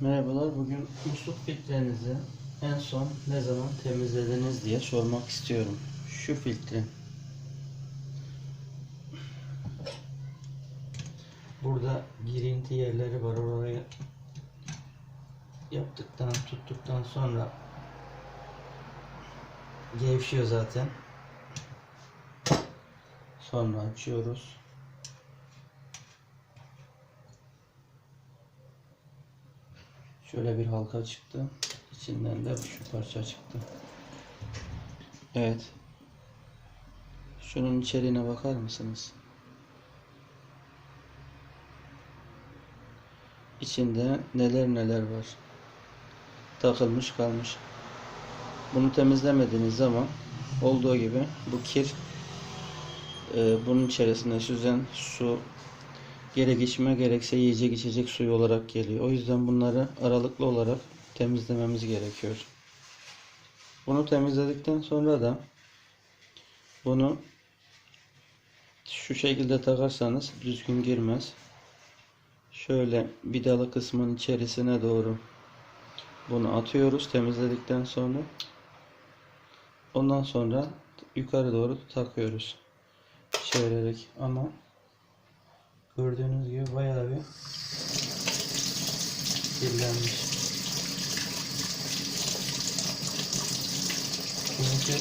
Merhabalar. Bugün musluk filtrenizi en son ne zaman temizlediniz diye sormak istiyorum. Şu filtre. Burada girinti yerleri var. Oraya yaptıktan, tuttuktan sonra gevşiyor zaten. Sonra açıyoruz. Şöyle bir halka çıktı. İçinden de şu parça çıktı. Evet. Şunun içeriğine bakar mısınız? İçinde neler neler var. Takılmış kalmış. Bunu temizlemediğiniz zaman olduğu gibi bu kir e, bunun içerisine süzen su gerek içme gerekse yiyecek içecek suyu olarak geliyor. O yüzden bunları aralıklı olarak temizlememiz gerekiyor. Bunu temizledikten sonra da bunu şu şekilde takarsanız düzgün girmez. Şöyle vidalı kısmın içerisine doğru bunu atıyoruz temizledikten sonra. Ondan sonra yukarı doğru takıyoruz. Çevirerek ama Gördüğünüz gibi bayağı bir kirlenmiş. Çünkü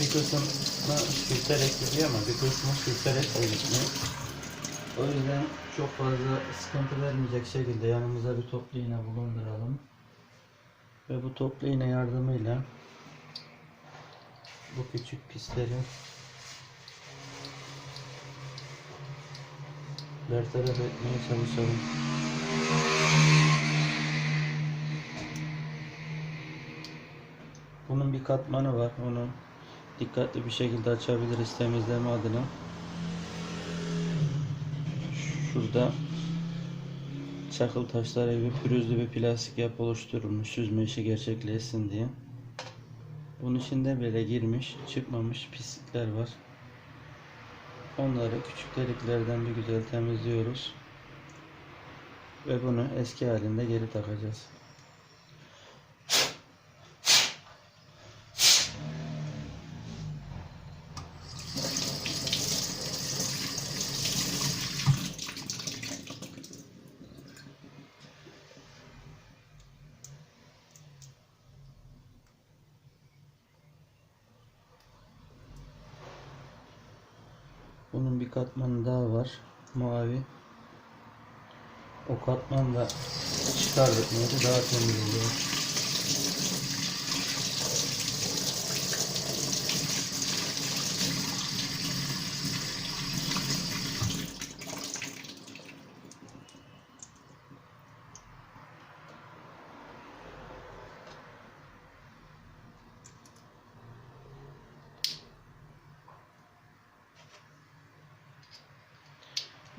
bir kısmına sürterek gidiyor ama bir kısmı sürterek de gitmiyor. O yüzden çok fazla sıkıntı vermeyecek şekilde yanımıza bir toplu iğne bulunduralım. Ve bu toplu iğne yardımıyla bu küçük pisleri bertaraf etmeye çalışalım. Bunun bir katmanı var. Onu dikkatli bir şekilde açabiliriz temizleme adına. Şurada çakıl taşları gibi pürüzlü bir plastik yapı oluşturulmuş süzme işi gerçekleşsin diye. Bunun içinde böyle girmiş, çıkmamış pislikler var. Onları küçük deliklerden bir güzel temizliyoruz. Ve bunu eski halinde geri takacağız. Bunun bir katmanı daha var. Mavi. O katman da çıkardık daha temiz oluyor.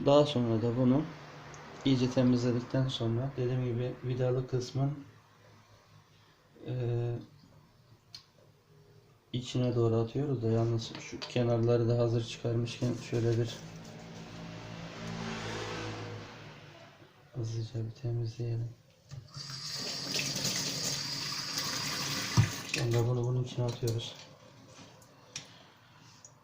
Daha sonra da bunu iyice temizledikten sonra dediğim gibi vidalı kısmın eee, içine doğru atıyoruz da yalnız şu kenarları da hazır çıkarmışken şöyle bir hızlıca bir temizleyelim. Sonra bunu bunun içine atıyoruz.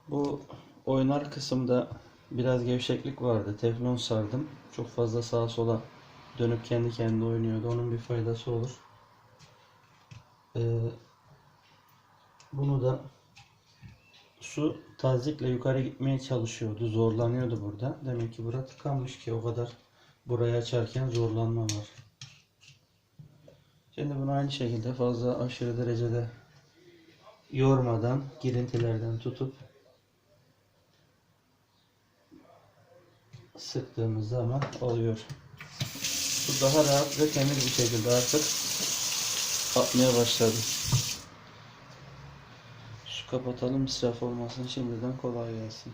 Bu oynar kısımda biraz gevşeklik vardı. Teflon sardım. Çok fazla sağa sola dönüp kendi kendine oynuyordu. Onun bir faydası olur. Ee, bunu da su tazikle yukarı gitmeye çalışıyordu. Zorlanıyordu burada. Demek ki bura tıkanmış ki o kadar burayı açarken zorlanma var. Şimdi bunu aynı şekilde fazla aşırı derecede yormadan girintilerden tutup sıktığımız zaman oluyor. Bu daha rahat ve temiz bir şekilde artık atmaya başladı. Su kapatalım israf olmasın. Şimdiden kolay gelsin.